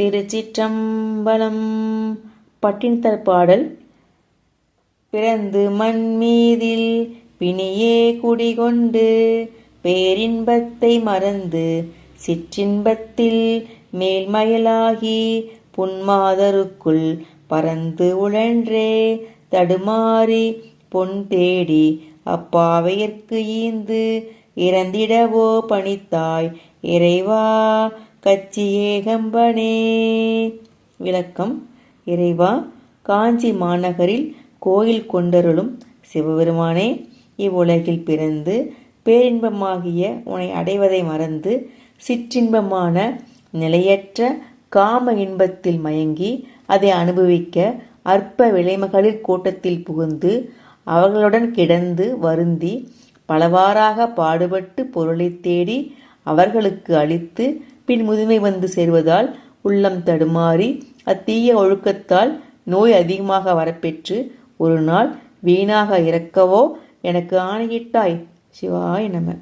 திருச்சிற்றம்பலம். பட்டினத்தர் பாடல். பிறந்து மண் மீதில் பிணியே குடிகொண்டு பேரின்பத்தை மறந்து சிற்றின்பத்தில் மேல்மயலாகி புன்மாதருக்குள் பறந்து உழன்றே தடுமாறி பொன் தேடி அப்பாவையற்கு ஈந்து இறந்திடவோ பணித்தாய் இறைவா கச்சி கம்பனே விளக்கம். இறைவா காஞ்சி மாநகரில் கோயில் கொண்டருளும் சிவபெருமானே இவ்வுலகில் பிறந்து பேரின்பமாகிய உன்னை அடைவதை மறந்து சிற்றின்பமான நிலையற்ற காம இன்பத்தில் மயங்கி அதை அனுபவிக்க அற்ப விலைமகளிர் கூட்டத்தில் புகுந்து அவர்களுடன் கிடந்து வருந்தி பலவாறாக பாடுபட்டு பொருளைத் தேடி அவர்களுக்கு அளித்து பின் முதுமை வந்து சேர்வதால் உள்ளம் தடுமாறி அத்தீய ஒழுக்கத்தால் நோய் அதிகமாக வரப்பெற்று ஒரு நாள் வீணாக இறக்கவோ எனக்கு ஆணையிட்டாய் சிவாய் நம.